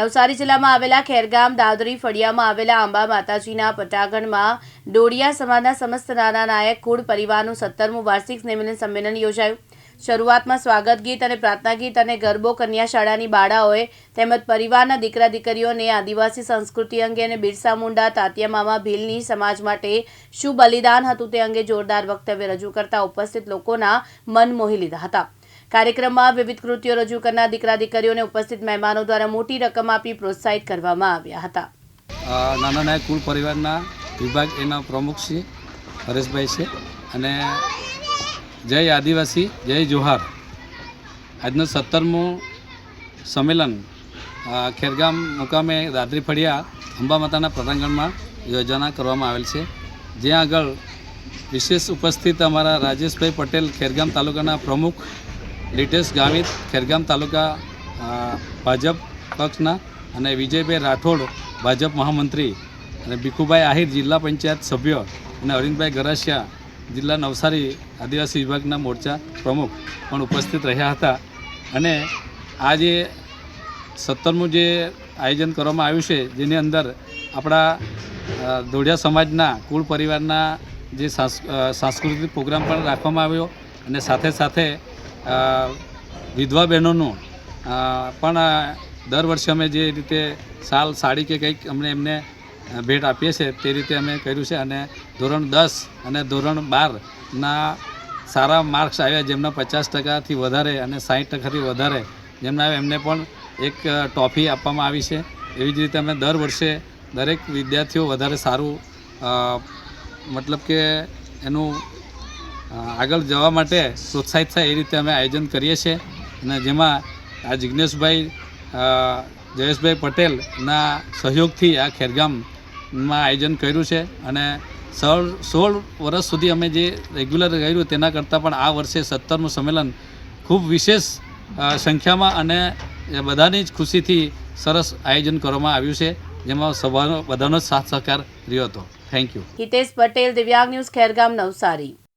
નવસારી જિલ્લામાં આવેલા ખેરગામ, દાદરી, ફળિયામાં આવેલા આંબા માતાજીના પટાગણમાં ડોડિયા સમાજના સમસ્ત નાના નાયક કુળ પરિવારનું સત્તરમું વાર્ષિક સ્નેહમિલન સંમેલન યોજાયું. શરૂઆતમાં સ્વાગત ગીત અને પ્રાર્થના ગીત અને ગરબો કન્યા શાળાની બાળાઓએ તેમજ પરિવારના દીકરા દીકરીઓને આદિવાસી સંસ્કૃતિ અંગે અને બિરસા મુંડા તાતિયામામાં ભીલની સમાજ માટે શું બલિદાન હતું તે અંગે જોરદાર વક્તવ્ય રજૂ કરતા ઉપસ્થિત લોકોના મન મોહી લીધા હતા. કાર્યક્રમમાં વિવિધ કૃતિઓ રજૂ કરનાર દીકરા દીકરીઓને ઉપસ્થિત મહેમાનો દ્વારા મોટી રકમ આપી પ્રોત્સાહિત કરવામાં આવ્યા હતા. નાના નાના કુળ પરિવારના વિભાગ એના પ્રમુખ શ્રી હરેશભાઈ છે અને જય આદિવાસી, જય જોહાર. આજનું સત્તરમું સંમેલન ખેરગામ મુકામે દાદરી ફળિયા અંબા માતાના યોજના કરવામાં આવેલ છે. જ્યાં આગળ વિશેષ ઉપસ્થિત અમારા રાજેશભાઈ પટેલ ખેરગામ તાલુકાના પ્રમુખ લિટેશ ગામિત ખેરગામ તાલુકા ભાજપ પક્ષના અને વિજયભાઈ રાઠોડ, ભાજપ મહામંત્રી અને ભીખુભાઈ આહિર, જિલ્લા પંચાયત સભ્ય અને અરવિંદભાઈ ગરાસિયા, જિલ્લા નવસારી આદિવાસી વિભાગના મોરચા પ્રમુખ પણ ઉપસ્થિત રહ્યા હતા. અને આ જે સત્તરમું જે આયોજન કરવામાં આવ્યું છે, જેની અંદર આપણા ધોળિયા સમાજના, કુળ પરિવારના જે સાંસ્કૃતિક પ્રોગ્રામ પણ રાખવામાં આવ્યો અને સાથે સાથે વિધવા બહેનોનું પણ દર વર્ષે અમે જે રીતે સાલ, સાડી કે કંઈક અમને એમને ભેટ આપીએ છીએ તે રીતે અમે કર્યું છે અને ધોરણ દસ અને ધોરણ બારના સારા માર્ક્સ આવ્યા જેમના પચાસ ટકાથી વધારે અને સાઠ ટકાથી વધારે જેમના એમને પણ એક ટ્રોફી આપવામાં આવી છે. એવી જ રીતે અમે દર વર્ષે દરેક વિદ્યાર્થીઓ વધારે સારું મતલબ કે એનું આગળ જવા માટે પ્રોત્સાહિત થાય એ રીતે અમે આયોજન કરીએ છીએ. અને જેમાં આ જિજ્ઞેશભાઈ જયેશભાઈ પટેલના સહયોગથી આ ખેરગામમાં આયોજન કર્યું છે. અને સોળ સોળ વર્ષ સુધી અમે જે રેગ્યુલર કર્યું તેના કરતાં પણ આ વર્ષે સત્તરમું સંમેલન ખૂબ વિશેષ સંખ્યામાં અને બધાની જ ખુશીથી સરસ આયોજન કરવામાં આવ્યું છે. જેમાં સભાનો, બધાનો સાથ સહકાર રહ્યો હતો. થેન્ક યુ હિતેશ પટેલ, દિવ્યાંગ ન્યૂઝ, ખેરગામ નવસારી.